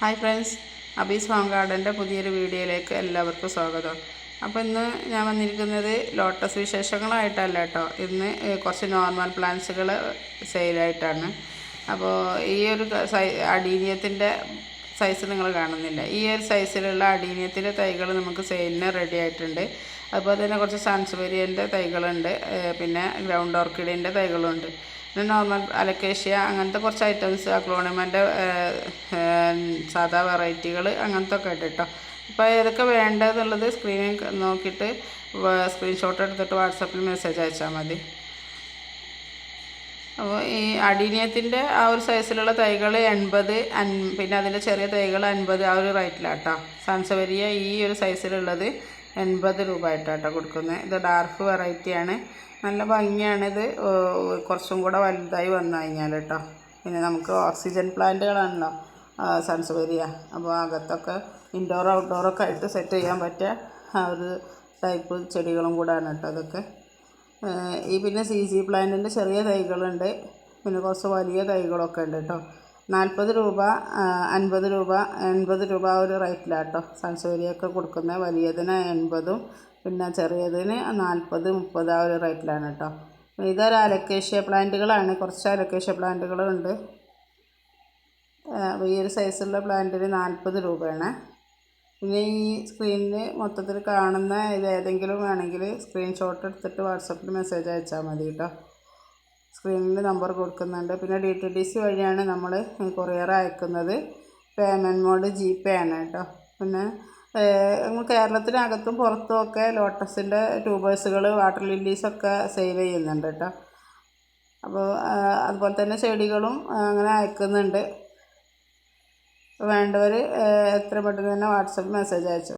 Hi friends Abees home ഗാർഡന്റെ പുതിയൊരു വീഡിയോയിലേക്ക് എല്ലാവർക്കും സ്വാഗതം. അപ്പോൾ ഇന്ന് ഞാൻ വന്നിരിക്കുന്നത് ലോട്ടസ് വിശേഷങ്ങളായിട്ടല്ല കേട്ടോ. ഇന്ന് കുറച്ച് നോർമൽ പ്ലാന്റ്സുകൾ സെയിലായിട്ടാണ് അപ്പോൾ ഈ ഒരു സൈ അടീനിയത്തിന്റെ സൈസ് നിങ്ങൾ കാണുന്നില്ല. ഈ ഒരു സൈസിലുള്ള അടീനിയത്തിന്റെ തൈകൾ നമുക്ക് സെയിലിന് റെഡി ആയിട്ടുണ്ട്. അതുപോലെ തന്നെ കുറച്ച് സാൻസുവരിയന്റെ തൈകളുണ്ട് പിന്നെ ഗ്രൗണ്ട് ഓർക്കിഡിന്റെ തൈകളുണ്ട്. നോർമൽ അലക്കേഷ്യ അങ്ങനത്തെ കുറച്ച് ഐറ്റംസ് അക്ലോണിമന്റെ സാധാ വെറൈറ്റികൾ അങ്ങനത്തെ ഒക്കെ ഉണ്ട് കേട്ടോ അപ്പോൾ ഏതൊക്കെ വേണ്ടതെന്നുള്ളത് സ്ക്രീനിൽ നോക്കിയിട്ട് സ്ക്രീൻഷോട്ട് എടുത്തിട്ട് വാട്സപ്പിൽ മെസ്സേജ് അയച്ചാൽ മതി. അപ്പോൾ ഈ അടീനിയത്തിന്റെ ആ ഒരു സൈസിലുള്ള തൈകൾ എൺപത് അൻ പിന്നെ അതിന്റെ ചെറിയ തൈകൾ അൻപത് ആ ഒരു റേറ്റിലാട്ടോ സാൻസവരിയ ഈ ഒരു സൈസിലുള്ളത് എൺപത് രൂപ ആയിട്ടാട്ടോ കൊടുക്കുന്നത് ഇത് ഡാർക്ക് വെറൈറ്റിയാണ് നല്ല ഭംഗിയാണിത്. കുറച്ചും കൂടെ വലുതായി വന്നു കഴിഞ്ഞാൽ കേട്ടോ പിന്നെ നമുക്ക് ഓക്സിജൻ പ്ലാന്റുകളാണല്ലോ സൺസവേരിയ അപ്പോൾ അകത്തൊക്കെ ഇൻഡോർ ഔട്ട്ഡോറൊക്കെ ആയിട്ട് സെറ്റ് ചെയ്യാൻ പറ്റിയ ഒരു ടൈപ്പ് ചെടികളും കൂടാണ് കേട്ടോ അതൊക്കെ ഈ പിന്നെ സി സി പ്ലാന്റിന്റെ ചെറിയ തൈകളുണ്ട്. പിന്നെ കുറച്ച് വലിയ തൈകളൊക്കെ ഉണ്ട് കേട്ടോ നാൽപ്പത് രൂപ അൻപത് രൂപ എൺപത് രൂപ ആ ഒരു റേറ്റിലാണ് കേട്ടോ സൺസൂര്യയൊക്കെ കൊടുക്കുന്നത് വലിയതിന് എൺപതും പിന്നെ ചെറിയതിന് നാൽപ്പത് മുപ്പത് ആ ഒരു റേറ്റിലാണ് കേട്ടോ ഇതൊരു അലക്കേഷ്യ പ്ലാന്റുകളാണ്. കുറച്ച് അലക്കേഷ്യ പ്ലാന്റുകളുണ്ട്. ഈ ഒരു സൈസുള്ള പ്ലാന്റിന് നാൽപ്പത് രൂപയാണ്. പിന്നെ ഈ സ്ക്രീനിൽ മൊത്തത്തിൽ കാണുന്ന ഇത് ഏതെങ്കിലും വേണമെങ്കിൽ സ്ക്രീൻഷോട്ട് എടുത്തിട്ട് വാട്സപ്പിൽ മെസ്സേജ് അയച്ചാൽ മതി കേട്ടോ സ്ക്രീനിൽ നമ്പർ കൊടുക്കുന്നുണ്ട്. പിന്നെ ഡി ടി ഡി സി വഴിയാണ് നമ്മൾ കൊറിയർ അയക്കുന്നത്. പേയ്മെന്റ് മോഡ് ജി പേ ആണ് കേട്ടോ. പിന്നെ കേരളത്തിനകത്തും പുറത്തും ഒക്കെ ലോട്ടസിന്റെ ട്യൂബേഴ്സുകൾ വാട്ടർ ലില്ലീസൊക്കെ സെയിൽ ചെയ്യുന്നുണ്ട് കേട്ടോ. അപ്പോൾ അതുപോലെ തന്നെ ചെടികളും അങ്ങനെ അയക്കുന്നുണ്ട്. വേണ്ടവർ എത്ര പെട്ടെന്ന് തന്നെ വാട്സപ്പ് മെസ്സേജ് അയച്ചു